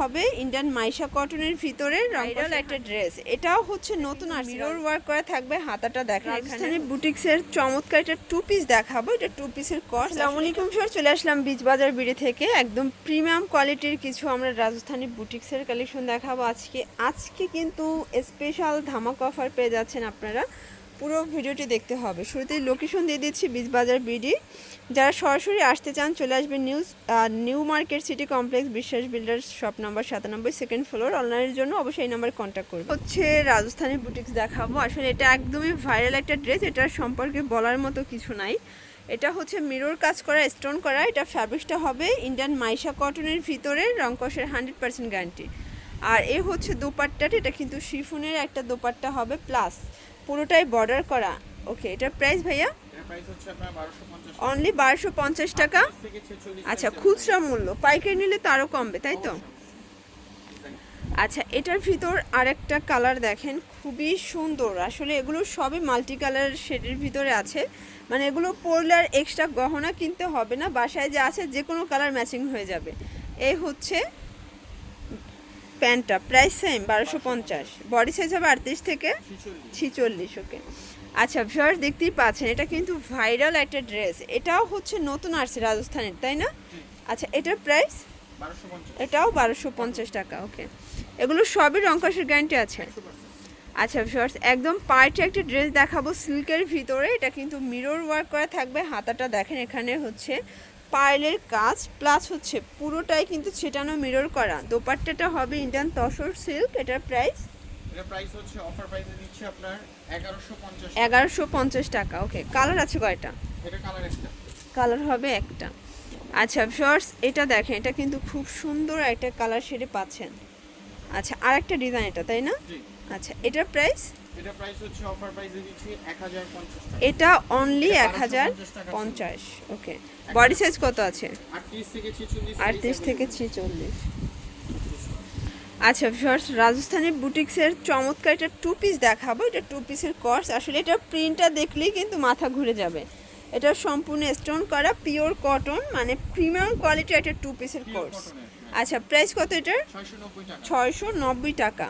হবে ইন্ডিয়ান মাইশা কটনের ভিতরে ভাইরাল একটা ড্রেস এটাও হচ্ছে নতুন আর মিরর ওয়ার্ক করা থাকবে হাতাটা দেখেন এখানে বুটিক্সের চমৎকার একটা টু পিস দেখাবো এটা টু পিসের কস্ট আসসালামু আলাইকুম স্যার চলে আসলাম বীজ বাজার বিড়ি থেকে। একদম প্রিমিয়াম কোয়ালিটির কিছু আমরা রাজস্থানি বুটিক্সের কালেকশন দেখাবো আজকে। আজকে কিন্তু স্পেশাল ধামাক অফার পেয়ে যাচ্ছেন আপনারা। পুরো ভিডিওটি দেখতে হবে। শুরুতেই লোকেশন দিয়ে দিচ্ছি বীজবাজার বিডি যারা সরাসরি আসতে চান, চলে আসবেন news new market city complex, Biswas builders, shop number সাতানব্বই সেকেন্ড ফ্লোর অনলাইনের জন্য অবশ্যই এই নাম্বার কন্ট্যাক্ট করবে হচ্ছে রাজস্থানি বুটিক্স দেখাবো। আসলে এটা একদমই ভাইরাল একটা ড্রেস এটার সম্পর্কে বলার মতো কিছু নাই। এটা হচ্ছে মিরর কাজ করা স্টোন করা, এটা ফ্যাব্রিক্সটা হবে ইন্ডিয়ান মাইশা কটনের ভিতরে রংকসের হান্ড্রেড পার্সেন্ট গ্যারান্টি আর এ হচ্ছে দোপাট্টাটা এটা কিন্তু শিফনের একটা দোপাট্টা হবে প্লাস পুরোটাই বর্ডার করা। ওকে এটার প্রাইস ভাইয়া? এর প্রাইস হচ্ছে আপনার 1250 অনলি বারোশো পঞ্চাশ টাকা? আচ্ছা খুচরা মূল্য। পাইকারি নিলে তো আরও কমবে তাই তো? আচ্ছা এটার ভিতর আরেকটা কালার দেখেন খুবই সুন্দর। আসলে এগুলো সবই মাল্টি কালার শেডের ভিতরে আছে। মানে এগুলো পরলে আর এক্সট্রা গহনা কিনতে হবে না বাসায় যা আছে যে কোনো কালার ম্যাচিং হয়ে যাবে। এই হচ্ছে প্যান্টটা প্রাইস সেম বারোশো পঞ্চাশ। বডি সাইজ হবে আটত্রিশ থেকে ছিচল্লিশ ওকে আচ্ছা ভিউয়ার্স দেখতেই পাচ্ছেন এটা কিন্তু ভাইরাল একটা ড্রেস এটাও হচ্ছে নতুন আসছে রাজস্থানের তাই না? আচ্ছা এটার প্রাইস এটাও বারোশো পঞ্চাশ টাকা ওকে এগুলো সবই রংকসের গ্যারান্টি আছে। আচ্ছা ভিউয়ার্স একদম পার্টি একটা ড্রেস দেখাবো সিল্কের ভিতরে। এটা কিন্তু মিরর ওয়ার্ক করা থাকবে হাতাটা দেখেন এখানে হচ্ছে পার্লের কাজ প্লাস হচ্ছে পুরোটাই কিন্তু ছেটানো মিরর করা। দোপাট্টাটা হবে ইন্ডিয়ান তসর সিল্ক এটার প্রাইস এর প্রাইস হচ্ছে অফার প্রাইসে দিচ্ছি আপনার 1150 এগারোশো পঞ্চাশ টাকা ওকে কালার আছে কয়টা? এটা কালার হবে একটা। আচ্ছা শর্টস এটা দেখেন এটা কিন্তু খুব সুন্দর একটা কালার শেডে পাচ্ছেন। আচ্ছা আর একটা ডিজাইন এটা তাই না? জি। আচ্ছা এটার প্রাইস এটা প্রাইস হচ্ছে অফার প্রাইসে দিচ্ছি 1050 এটা অনলি এটা এক হাজার পঞ্চাশ ওকে বডি সাইজ কত আছে? 38 থেকে 46 আটত্রিশ থেকে ছিচল্লিশ। আচ্ছা শর্টস রাজস্থানের বুটিক্সের চমৎকার একটা টু পিস দেখাবো। এটা টু পিসের কর্স আসলে এটা প্রিন্টটা দেখলেই কিন্তু মাথা ঘুরে যাবে। এটা সম্পূর্ণ স্টোন করা পিওর কটন মানে প্রিমিয়াম কোয়ালিটির একটা টু পিসের কোর্স আচ্ছা প্রাইস কত এটার? 690 টাকা। ছয়শো নব্বই টাকা।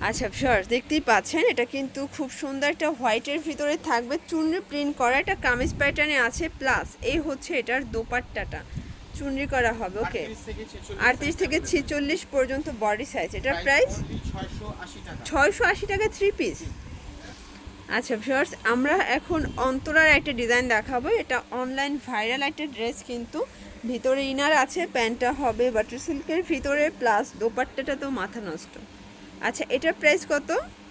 আচ্ছা স্যার দেখতেই পাচ্ছেন এটা কিন্তু খুব সুন্দর একটা হোয়াইটের ভিতরে থাকবে চুনরি প্রিন্ট করা একটা কামিজ প্যাটার্নে আছে প্লাস এই হচ্ছে এটার দোপাট্টাটা চুনরি করা হবে ওকে 38 থেকে 46 আটত্রিশ থেকে ছিচল্লিশ পর্যন্ত বডি সাইজ এটার প্রাইস only 680 ছয়শো আশি টাকা থ্রি পিস আচ্ছা ভিউয়ার্স আমরা এখন অন্তরার একটা ডিজাইন দেখাবো এটা অনলাইন ভাইরাল একটা ড্রেস কিন্তু ভিতরে ইনার আছে প্যান্টটা হবে বাটার সিল্কের ভিতরে প্লাস দোপাট্টাটা তো মাথা নষ্ট। আচ্ছা এটার প্রাইস কত?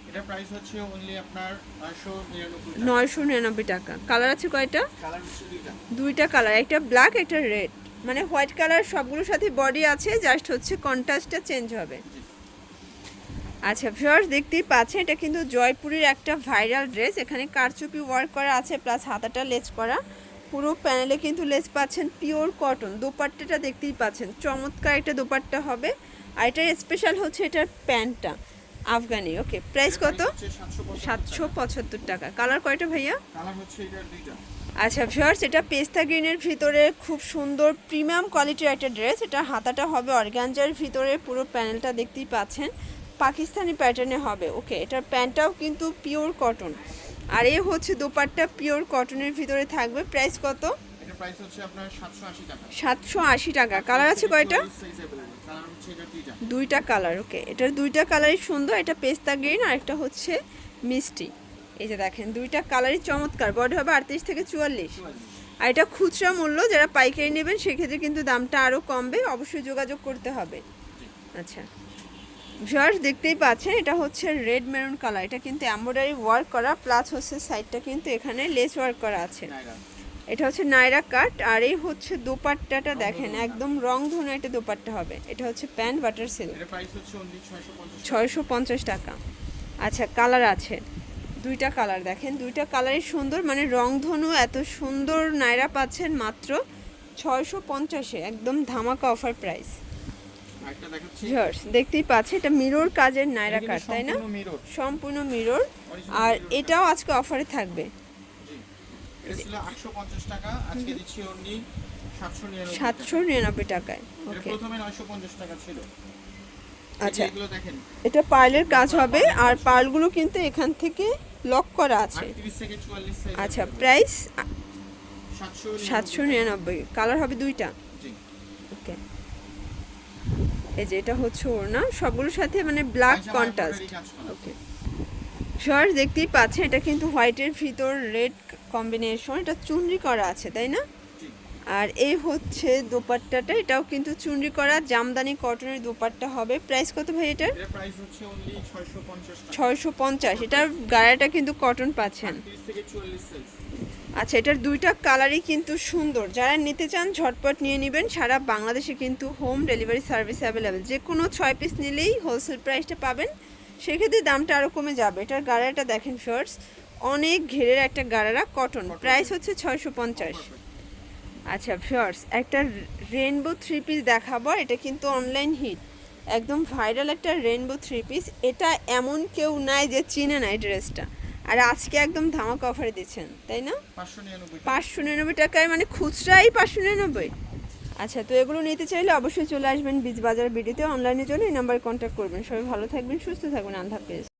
এটা প্রাইস হচ্ছে অনলি আপনার 999 টাকা। নয়শো নিরানব্বই টাকা। কালার আছে কয়টা? কালার হচ্ছে দুইটা। দুইটা কালার একটা ব্ল্যাক একটা রেড মানে হোয়াইট কালার সবগুলোর সাথে বডি আছে জাস্ট হচ্ছে কন্ট্রাস্টটা চেঞ্জ হবে। আচ্ছা ভিউয়ার্স দেখতেই পাচ্ছেন এটা কিন্তু জয়পুরের একটা ভাইরাল ড্রেস এখানে কারচুপি ওয়ার্ক করা আছে প্লাস হাতাটা লেস করা। পুরো প্যানেলে কিন্তু লেস পাচ্ছেন পিওর কটন দোপাট্টাটা দেখতেই পাচ্ছেন। চমৎকার একটা দোপাট্টা হবে। আর এটার স্পেশাল হচ্ছে এটার প্যান্টটা আফগানি। ওকে প্রাইস কত? সাতশো পঁচাত্তর টাকা। কালার কয়টা ভাইয়া? আচ্ছা ভিউয়ার্স এটা পেস্তা গ্রিনের ভিতরে খুব সুন্দর প্রিমিয়াম কোয়ালিটির একটা ড্রেস এটা হাতাটা হবে অর্গানজার ভিতরে পুরো প্যানেলটা দেখতেই পাচ্ছেন। পাকিস্তানি প্যাটার্নে হবে। ওকে এটার প্যান্টটাও কিন্তু পিওর কটন আর এ হচ্ছে দোপাট্টা পিওর কটনের ভিতরে থাকবে। প্রাইস কত? এটা প্রাইস হচ্ছে আপনার 780 টাকা। সাতশো আশি টাকা। কালার আছে কয়টা? দুইটা কালার ওকে এটার দুইটা কালারই সুন্দর এটা পেস্তা গ্রিন আর একটা হচ্ছে মিষ্টি। এই যে দেখেন দুইটা কালারই চমৎকার বডি হবে আটত্রিশ থেকে চুয়াল্লিশ। আর এটা খুচরা মূল্য যারা পাইকারি নেবেন সেক্ষেত্রে কিন্তু দামটা আরও কমবে অবশ্যই যোগাযোগ করতে হবে। আচ্ছা। ভিউয়ার্স দেখতেই পাচ্ছেন এটা হচ্ছে রেড মেরুন কালার এটা কিন্তু এমব্রয়ডারি ওয়ার্ক করা প্লাস হচ্ছে সাইডটা কিন্তু এখানে লেস ওয়ার্ক করা আছে। এটা হচ্ছে নাইরা কাট আর এই হচ্ছে দোপাট্টাটা দেখেন একদম রং ধনু একটা দোপাট্টা হবে। এটা হচ্ছে প্যান্ট বাটার সিল্ক। এটা প্রাইস হচ্ছে অনলি 650 ছয়শো পঞ্চাশ টাকা। আচ্ছা কালার আছে। দুইটা কালার দেখেন দুইটা কালারই সুন্দর মানে রংধনু এত সুন্দর নাইরা পাচ্ছেন মাত্র ছয়শো পঞ্চাশে একদম ধামাকা অফার প্রাইস দেখতেই পাচ্ছি এটা মিরর কাজের নাইরা কাট তাই না? সম্পূর্ণ মিরর আর এটাও আজকে অফারে থাকবে জি এটা ছিল 850 টাকা আজকে দিচ্ছি অনলি সাতশো নিরানব্বই টাকায় ওকে আচ্ছা। এটা পার্লের কাজ হবে আর পার্লগুলো কিন্তু এখান থেকে লক করা আছে। আচ্ছা প্রাইস সাতশো নিরানব্বই কালার হবে দুইটা। ওকে এই যে এটা হচ্ছে ওড়না সবগুলোর সাথে মানে ব্ল্যাক কন্ট্রাস্ট। ওকে শর্ট দেখতেই পাচ্ছেন এটা কিন্তু হোয়াইটের ভিতর রেড কম্বিনেশন এটা চুনরি করা আছে তাই না? আর এই হচ্ছে দোপাট্টাটা এটাও কিন্তু চুনরি করা জামদানি কটনের দোপাট্টা হবে। প্রাইস কত ভাই এটার? ছয়শো পঞ্চাশ এটার গাড়াটা কিন্তু কটন পাচ্ছেন। আচ্ছা এটার দুইটা কালারই কিন্তু সুন্দর। যারা নিতে চান ঝটপট নিয়ে নেবেন। সারা বাংলাদেশে কিন্তু হোম ডেলিভারি সার্ভিস অ্যাভেলেবেল যে কোনো ছয় পিস নিলেই হোলসেল প্রাইসটা পাবেন। সেক্ষেত্রে দামটা আরও কমে যাবে। এটার গাড়াটা দেখেন ফার্স অনেক ঘেরের একটা গাড়ারা কটন প্রাইস হচ্ছে ছয়শো পঞ্চাশ। আচ্ছা ফিয়ার্স একটা রেনবো থ্রি পিস দেখাবো এটা কিন্তু অনলাইন হিট একদম ভাইরাল একটা রেনবো থ্রি পিস এটা এমন কেউ নাই যে চিনে নাই ড্রেসটা আর আজকে একদম ধামাকা অফারে দিচ্ছেন তাই না? পাঁচশো নিরানব্বই টাকায় মানে খুচরাই পাঁচশো নিরানব্বই। আচ্ছা তো এগুলো নিতে চাইলে অবশ্যই চলে আসবেন বীজ বাজার বিডিতে। অনলাইনের জন্য এই নাম্বারে কন্ট্যাক্ট করবেন। সবাই ভালো থাকবেন সুস্থ থাকবেন। আল্লাহ হাফেজ।